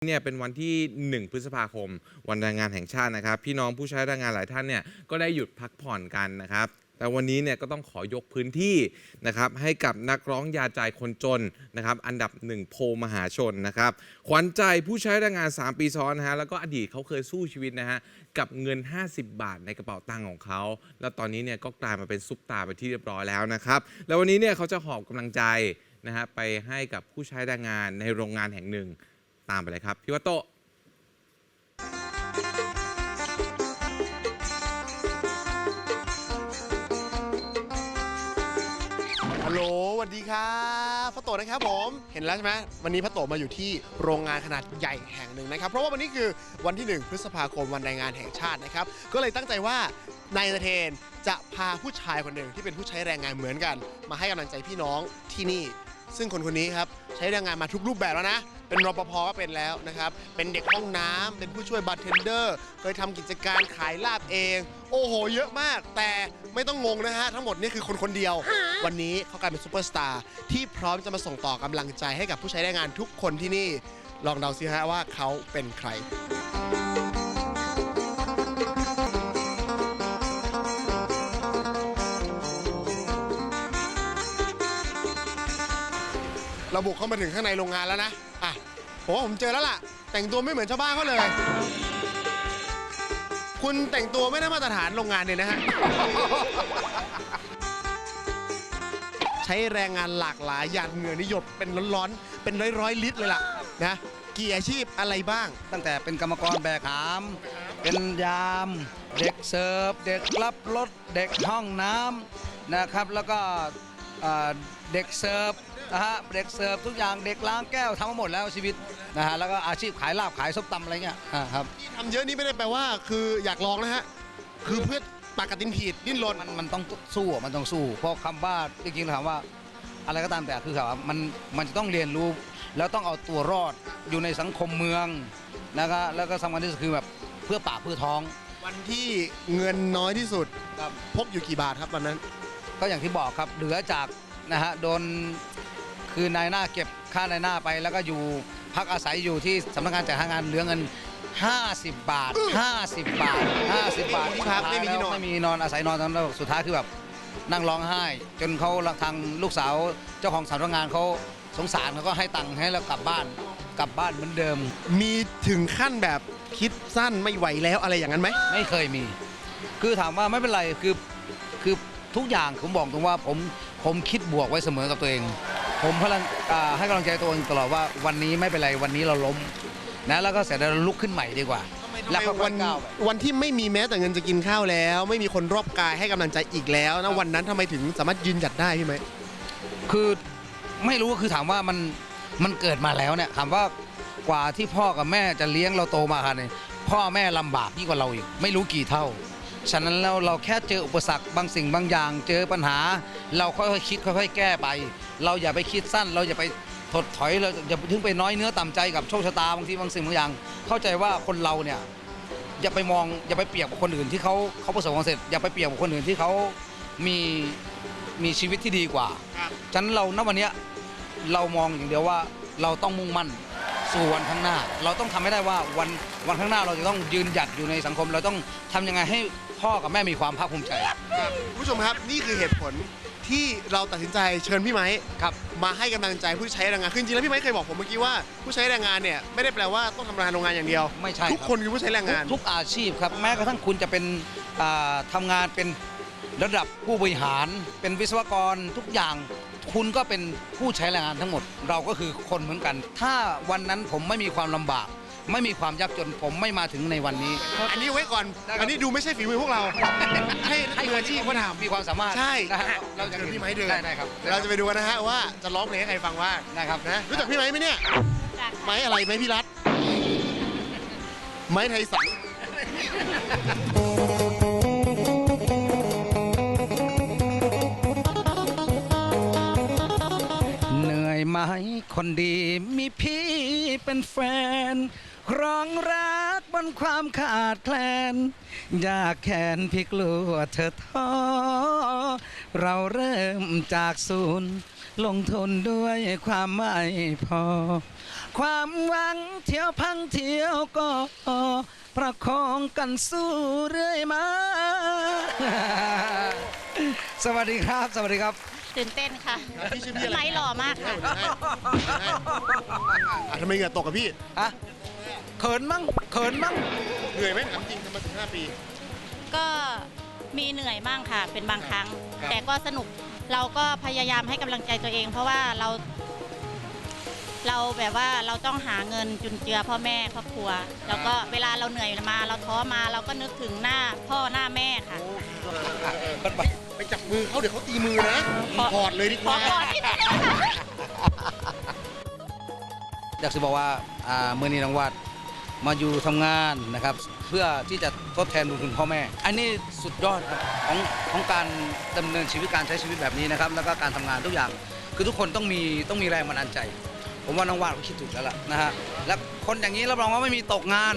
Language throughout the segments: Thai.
เนี่ยเป็นวันที่ 1 พฤษภาคม วันแรงงานแห่งชาตินะครับ พี่น้องผู้ใช้แรงงานหลายท่านเนี่ยก็ได้หยุดพักผ่อนกันนะครับ แต่วันนี้เนี่ยก็ต้องขอยกพื้นที่นะครับให้กับนักร้องยาใจคนจนนะครับอันดับหนึ่งโพมหาชนนะครับขวัญใจผู้ใช้แรงงาน 3 ปีซ้อนนะฮะแล้วก็อดีตเขาเคยสู้ชีวิตนะฮะกับเงิน 50 บาทในกระเป๋าตังค์ของเขา แล้วตอนนี้เนี่ยก็กลายมาเป็นซุปตาร์ไปที่เรียบร้อยแล้วนะครับแล้ววันนี้เนี่ยเขาจะหอบกำลังใจนะฮะไปให้กับผู้ใช้แรงงานในโรงงานแห่งหนึ่ง ตามไปเลยครับ พี่วัตโตฮัลโหลสวัสดีครับพระโตนะครับผม เห็นแล้วใช่ไหมวันนี้พระโตมาอยู่ที่โรงงานขนาดใหญ่แห่งหนึ่งนะครับ เพราะว่าวันนี้คือวันที่ 1 พฤษภาคมวันแรงงานแห่งชาตินะครับ ก็เลยตั้งใจว่านายเทนจะพาผู้ชายคนหนึ่งที่เป็นผู้ใช้แรงงานเหมือนกัน มาให้กำลังใจพี่น้องที่นี่ ซึ่งคนคนนี้ครับใช้แรงงานมาทุกรูปแบบแล้วนะ เป็นรปภก็เป็นแล้วนะครับ เป็นเด็กห้องน้ำเป็นผู้ช่วยบาร์เทนเดอร์ เคยทำกิจการขายลาบเอง โอ้โห เยอะมาก แต่ไม่ต้องงงนะฮะ ทั้งหมดนี่คือคนคนเดียว วันนี้เขากลายเป็นซูเปอร์สตาร์ที่พร้อมจะมาส่งต่อกำลังใจให้กับผู้ใช้แรงงานทุกคนที่นี่ ลองเดาสิฮะว่าเขาเป็นใคร เราบุกเข้ามาถึงข้างในโรงงานแล้วนะอะ ผมว่าผมเจอแล้วล่ะ แต่งตัวไม่เหมือนชาวบ้านเขาเลย คุณแต่งตัวไม่ได้มาตรฐานโรงงานเนี่ยนะฮะ ใช้แรงงานหลากหลายหยาดเหงื่อนิยดเป็นร้อนๆ เป็นร้อยๆ ลิตรเลยล่ะนะกี่อาชีพอะไรบ้าง ตั้งแต่เป็นกรรมกรแบกหาม เป็นยาม เด็กเสิร์ฟ เด็กรับรถ เด็กห้องน้ำนะครับ แล้วก็เอ่อเด็กเสิร์ฟ นะฮะเด็กเสิร์ฟทุกอย่างเด็กล้างแก้วทำมาหมดแล้วชีวิตนะฮะแล้วก็อาชีพขายลาบขายส้มตำอะไรเงี้ยอ่าครับที่ทำเยอะนี่ไม่ได้แปลว่า คืออยากลองนะฮะ คือเพื่อปากกัดตินถีดดิ้นรน มันมันต้องสู้อะมันต้องสู้ เพราะคำว่าจริงๆถามว่า อะไรก็ตามแต่คือถามว่ามันมันจะต้องเรียนรู้ แล้วต้องเอาตัวรอดอยู่ในสังคมเมืองนะครับแล้วก็สำคัญที่สุดคือแบบเพื่อปากเพื่อท้อง วันที่เงินน้อยที่สุดครับ พกอยู่กี่บาทครับวันนั้น ก็อย่างที่บอกครับเหลือจากนะฮะโดน คือนายหน้าเก็บค่านายหน้าไป แล้วก็อยู่พักอาศัยอยู่ที่สำนักงานจัดหางานเหลือเงิน 50 บาท 50 บาท 50 บาทครับสุดท้ายไม่มีที่นอนแล้วไม่มีนอนอาศัยนอนตอนนั้นสุดท้ายคือแบบนั่งร้องไห้ จนเขาทางลูกสาวเจ้าของสำนักงานเขาสงสารเขาก็ให้ตังค์ให้เรากลับบ้านกลับบ้านเหมือนเดิม มีถึงขั้นแบบคิดสั้นไม่ไหวแล้วอะไรอย่างนั้นไหม ไม่เคยมี คือถามว่าไม่เป็นไร คือ คือทุกอย่างผมบอกตรงว่าผม ผมคิดบวกไว้เสมอกับตัวเอง ผมพลังอ่าให้กำลังใจตัวเองตลอดว่าวันนี้ไม่เป็นไรวันนี้เราล้มนะแล้วก็เสร็จแล้วเราลุกขึ้นใหม่ดีกว่าแล้วก็วันก้าวไปวันที่ไม่มีแม้แต่เงินจะกินข้าวแล้ว ไม่มีคนรอบกายให้กำลังใจอีกแล้วนะวันนั้นทำไมถึงสามารถยืนหยัดได้พี่ไหมคือไม่รู้คือถามว่ามันมันเกิดมาแล้วเนี่ยถามว่ากว่าที่พ่อกับแม่จะเลี้ยงเราโตมาขนาดนี้พ่อแม่ลำบากยิ่งกว่าเราอีกไม่รู้กี่เท่า ฉะนั้นแล้วเราแค่เจออุปสรรคบางสิ่งบางอย่าง เจอปัญหา เราค่อยๆคิดค่อยๆแก้ไป เราอย่าไปคิดสั้น เราอย่าไปถดถอยเราอย่าถึงไปน้อยเนื้อต่ำใจกับโชคชะตาบางทีบางสิ่งบางอย่าง เข้าใจว่าคนเราเนี่ยอย่าไปมองอย่าไปเปรียบกับคนอื่นที่เขาเขาประสบความสำเร็จอย่าไปเปรียบกับคนอื่นที่เขามีมีชีวิตที่ดีกว่าฉะนั้นเราณวันเนี้ยเรามองอย่างเดียวว่าเราต้องมุ่งมั่นสู่วันข้างหน้า เราต้องทำให้ได้ว่าวันวันข้างหน้าเราจะต้องยืนหยัดอยู่ในสังคม เราต้องทำยังไงให้พ่อกับแม่มีความภาคภูมิใจคุณผู้ชมครับนี่คือเหตุผล ที่เราตัดสินใจเชิญพี่ไม้ครับมาให้กำลังใจผู้ใช้แรงงานคือจริงๆแล้วพี่ไม้เคยบอกผมเมื่อกี้ว่าผู้ใช้แรงงานเนี่ยไม่ได้แปลว่าต้องทำงานโรงงานอย่างเดียวไม่ใช่ทุกรับ คนคือผู้ใช้แรงงาน ทุกอาชีพครับแม้กระทั่งคุณจะเป็นอ่าทำางานเป็นระดับผู้บริหาร เป็นวิศวกรทุกอย่าง คุณก็เป็นผู้ใช้แรงงานทั้งหมด เราก็คือคนเหมือนกัน ถ้าวันนั้นผมไม่มีความลำบาก ไม่มีความยากจนผมไม่มาถึงในวันนี้ อันนี้ไว้ก่อนได้ครับอันนี้ดูไม่ใช่ฝีมือพวกเรา ให้ให้มืออาชีพเขาทำมีความสามารถใช่นะฮะเราจะพี่ไม้เดินได้ได้ครับเดี๋ยวเราจะไปดูกันนะฮะว่าจะร้องเพลงให้ใครฟังว่างได้ครับนะรู้จักพี่ไม้ไหมเนี่ยไม้อะไรไม้พี่รัตไม้ไทยสังเหนื่อยไหมคนดีมีพี่เป็นแฟน รองรักบนความขาดแคลน อยากแขนพี่กลัวเธอท้อเราเริ่มจากศูนย์ ลงทุนด้วยความไม่พอ ความหวังเที่ยวพังเที่ยวก็ประคองกันสู้เรื่อยมา สวัสดีครับ สวัสดีครับ ตื่นเต้นค่ะพี่ชื่อพี่อะไรไม้หล่อมากค่ะให้ให้อะทำไมเหงื่อตกกับพี่ อะ เขินมั้งเขินมั้งเหนื่อยไหมถามจริงทำมาสิบห้าปี ก็มีเหนื่อยบ้างค่ะ เป็นบางครั้ง ครับ แต่ก็สนุกเราก็พยายามให้กำลังใจตัวเอง เพราะว่าเรา เราแบบว่าเราต้องหาเงินจุนเจือพ่อแม่ครอบครัว แล้วก็เวลาเราเหนื่อยมา เราท้อมาเราก็นึกถึงหน้าพ่อหน้าแม่ค่ะ ไปจับมือเขาเดี๋ยวเขาตีมือนะขอกอดเลยดีขกอว่า กอดที่นี่เลยค่ะอยากจะบอกว่าอ่าเมื่อนี้น้องวัด มาอยู่ทำงานนะครับ เพื่อที่จะทดแทนบุญคุณพ่อแม่ อันนี้สุดยอดครับของของการดำเนินชีวิตการใช้ชีวิตแบบนี้นะครับ แล้วก็การทำงานทุกอย่าง คือทุกคนต้องมีต้องมีแรงบันดาลใจ ผมว่าน้องวาดเขาคิดถูกแล้วล่ะนะฮะและคนอย่างนี้รับรองว่าไม่มีตกงาน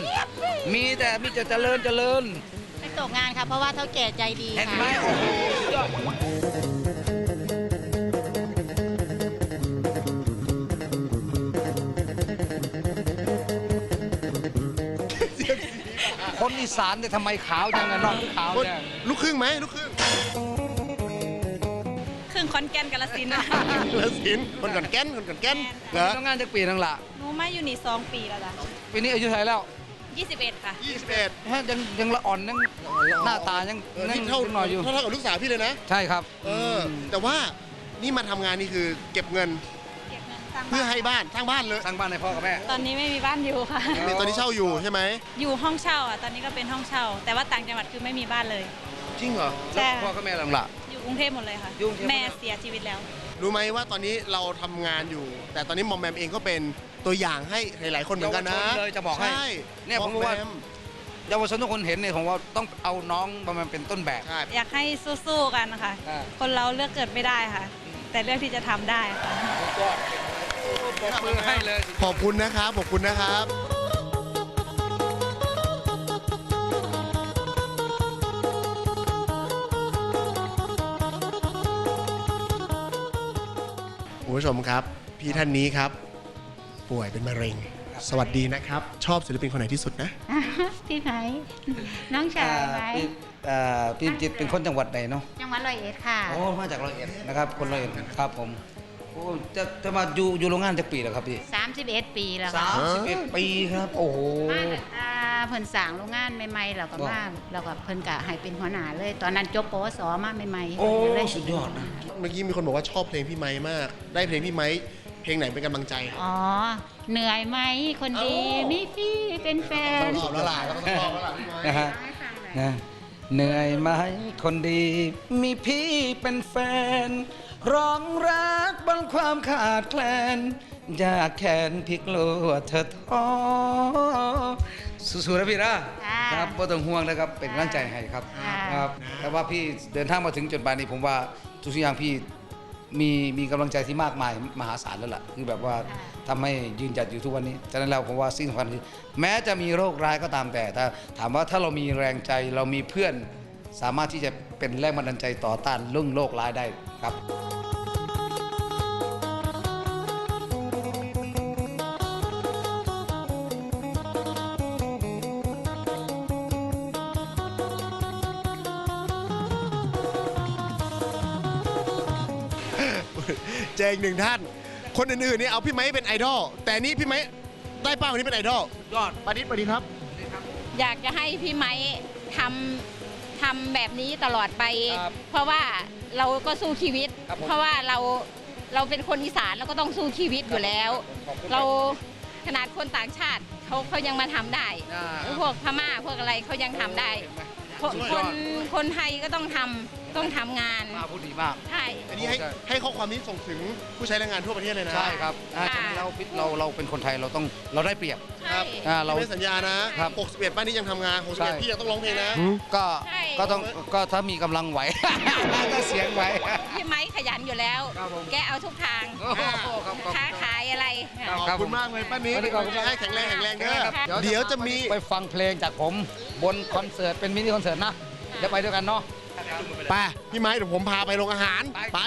มีแต่มีแต่เจริญเจริญไม่ตกงานค่ะเพราะว่าเท่าแก่ใจดีเห็นค่ะไหมโอ้โหสุดยอด คนอีสานเนี่ยทำไมขาวจังอะน้องขาวคนเนี่ยลูกครึ่งไหมลูกครึ่งครึ่งคอนแกนกาลสินธุ์นะคะแล้วสินคนก่อนแก้นคนก่อนแก้นเหรอทำงานจะปีนึงละหนูมาอยู่นี่สองปีแล้วจ้ะปีนี้อายุเท่าไหร่แล้ว21 ค่ะ ยี่สิบเอ็ดฮะยังยังละอ่อนยังหน้าตายังเออยังนี่เท่ายังหน่อยอยู่ เท่ากับลูกสาวพี่เลยนะ ใช่ครับเออแต่ว่านี่มาทำงานนี่คือเก็บเงิน เก็บเงินสร้างเพื่อบ้านให้บ้านสร้างบ้านเลยสร้างบ้านให้พ่อกับแม่ตอนนี้ไม่มีบ้านอยู่ค่ะ นี่ตอนนี้เช่าอยู่ใช่ไหมอยู่ห้องเช่าอะตอนนี้ก็เป็นห้องเช่า แต่ว่าต่างจังหวัดคือไม่มีบ้านเลย จริงเหรอใช่พ่อกับแม่หลังละ อยู่กรุงเทพหมดเลยค่ะ อยู่กรุงเทพหมดแม่เลยเสียชีวิตแล้ว รู้ไหมว่าตอนนี้เราทำงานอยู่ แต่ตอนนี้มอมแมมเองก็เป็นตัวอย่างให้หลายๆคนเหมือนกันนะเยาวชนเลยจะบอกให้ใช่เนี่ยผมว่า อแมเยาวชนทุกคนเห็นเนี่ยผมว่าต้องเอาน้องมาเป็นต้นแบบ ใช่อยากให้สู้ๆกันนะคะอ่า คนเราเลือกเกิดไม่ได้ค่ะ แต่เลือกที่จะทำได้ค่ะ ปรบมือให้เลยขอบคุณนะครับ ขอบคุณนะครับ คุณผู้ชมครับ พี่ท่านนี้ครับ ป่วยเป็นมะเร็ง สวัสดีนะครับ ชอบศิลปินคนไหนที่สุดนะ พี่ไผ่น้องชายไหมพี่อ่าพี่จิตเป็นคนจังหวัดไหนเนาะจังหวัดร้อยเอ็ดค่ะ โอ้มาจากร้อยเอ็ดนะครับ คนร้อยเอ็ดครับผม โอ้จะจะมาอยู่อยู่โรงงานจะปีแล้วครับพี่31 ปีแล้วสาค่ะมสิบเอ็ดปีครับ โอ้โห มาตั้งแต่เพิ่นสร้างโรงงานใหม่ๆเราก็มาเราก็เพิ่นก็ให้เป็นหัวหน้าเลย ตอนนั้นจบปวสมาใหม่ๆโอ้เลยสุดยอดนะ เมื่อกี้มีคนบอกว่าชอบเพลงพี่ไม้มาก ได้เพลงพี่ไม้เพลงไหนเป็นกำลังใจอ๋อ เหนื่อยไหมคนดีมีพี่เป็นแฟนตอบแล้วล่ะต้องตอบแล้วล่ะพี่ไม้ นะฮะ ให้ฟังหน่อย นะเหนื่อยไหมคนดี มีพี่เป็นแฟน ร้องรักบนความขาดแคลนอยากแขนพลิกลัวเธอท้อสู้ๆนะพี่นะค่ะครับไม่ต้องห่วงนะครับเป็นกำลังใจให้ครับค่ะครับ แต่ว่าพี่เดินทางมาถึงจนป่านนี้ผมว่าทุกสิ่งอย่างพี่มีมีกำลังใจที่มากมายมหาศาลแล้วล่ะคือแบบว่าทำให้ยืนหยัดอยู่ทุกวันนี้ฉะนั้นแล้วผมว่าสิ่งสำคัญคือ แม้จะมีโรคร้ายก็ตามแต่ถ้าถามว่าถ้าเรามีแรงใจเรามีเพื่อน สามารถที่จะเป็นแรงบันดาลใจต่อต้านเรื่องโรคร้ายได้ครับเจออีกหนึ่งท่าน คนอื่นๆเนี่ยเอาพี่ไม้เป็นไอดอล แต่นี่พี่ไม้ได้ป้าคนนี้เป็นไอดอลยอดปานิดปานิดครับ อยากจะให้พี่ไม้ทำ ทำแบบนี้ตลอดไป ครับเพราะว่าเราก็สู้ชีวิต ครับผม เพราะว่าเราเราเป็นคนอีสานเราก็ต้องสู้ชีวิตอยู่แล้ว ขอบคุณเราขนาดคนต่างชาติเขาเขายังมาทำได้อ่า พวกพม่าพวกอะไรเขายังทำได้ คนสุดคยอดนคนไทยก็ต้องทำ ต้องทำงานมาพูดดีมาก ใช่ อันนี้ให้ให้ข้อความนี้ส่งถึงผู้ใช้แรงงานทั่วประเทศเลยนะใช่ครับอ่าค่ะ ฉะนั้นเราเราเราเป็นคนไทยเราต้องเราได้เปรียบ ใช่ อ่า เราเราไม่ได้สัญญานะครับ 61ป้านี้ยังทำงานใช่ 61พี่ยังต้องร้องเพลงนะ ก็ใช่ ก็ต้องก็ถ้ามีกำลังไหว ถ้าเสียงไหว พี่ไม้ขยันอยู่แล้ว ครับผม แกเอาทุกทาง โอ้โหครับครับ ค้าขายอะไรครับขอบคุณมากเลยป้านิดขอบคุณครับ ให้แข็งแรงแข็งแรงเด้อครับเดี๋ยวจะมี ไปฟังเพลงจากผมบนคอนเสิร์ตเป็นมินิคอนเสิร์ตนะเดี๋ยวไปด้วยกันเนาะ ไปพี่ไม้เดี๋ยวผมพาไปโรงอาหารไปไป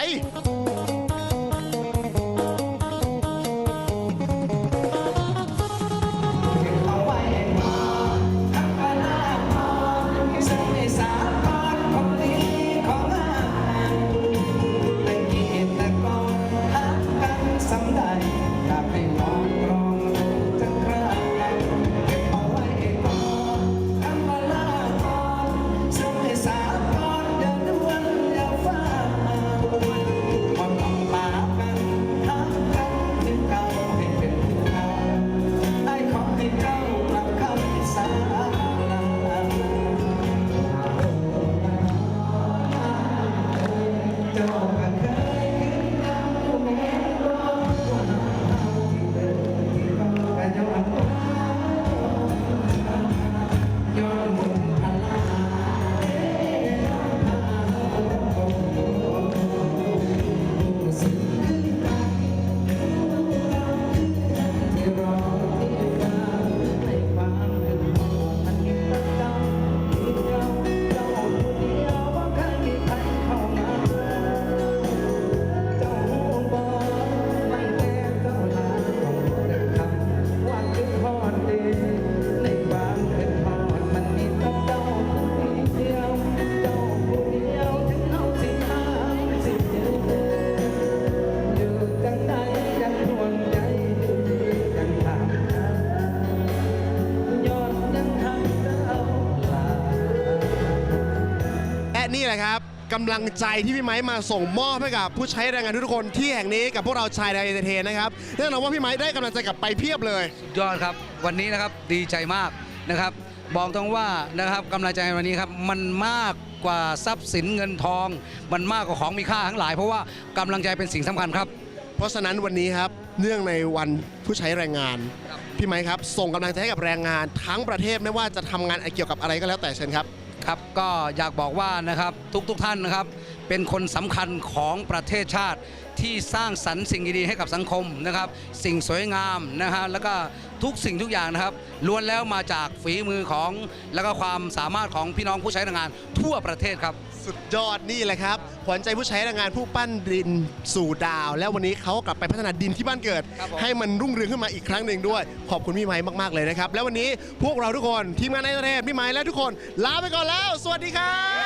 แหละครับกำลังใจที่พี่ไม้มาส่งมอบให้กับผู้ใช้แรงงานทุกคนที่แห่งนี้กับพวกเราชายแดนเอนเตอร์เทนนะครับแน่นอนว่าพี่ไม้ได้กำลังใจกลับไปเพียบเลยยอดครับ วันนี้นะครับดีใจมากนะครับ บอกตรงว่านะครับกำลังใจวันนี้ครับมันมากกว่าทรัพย์สินเงินทอง มันมากกว่าของมีค่าทั้งหลาย เพราะว่ากำลังใจเป็นสิ่งสำคัญครับ เพราะฉะนั้นวันนี้ครับเนื่องในวันผู้ใช้แรงงานครับพี่ไม้ครับส่งกำลังใจให้กับแรงงานทั้งประเทศไม่ว่าจะทำงานเกี่ยวกับอะไรก็แล้วแต่เชิญครับ ครับก็อยากบอกว่านะครับทุกๆทท่านนะครับ เป็นคนสำคัญของประเทศชาติที่สร้างสรรค์สิ่งดีๆให้กับสังคมนะครับ สิ่งสวยงามนะฮะแล้วก็ทุกสิ่งทุกอย่างนะครับล้วนแล้วมาจากฝีมือของแล้วก็ความสามารถของพี่น้องผู้ใช้แรงงานทั่วประเทศครับ สุดยอดนี่แหละครับขวัญใจผู้ใช้แรงงานผู้ปั้นดินสู่ดาว แล้ววันนี้เขากลับไปพัฒนาดินที่บ้านเกิด ครับผม ให้มันรุ่งเรืองขึ้นมาอีกครั้งหนึ่งด้วย ขอบคุณพี่ไม้มาก ๆ เลยนะครับ แล้ววันนี้พวกเราทุกคนทีมงานในประเทศพี่ไม้และทุกคนลาไปก่อนแล้ว สวัสดีครับ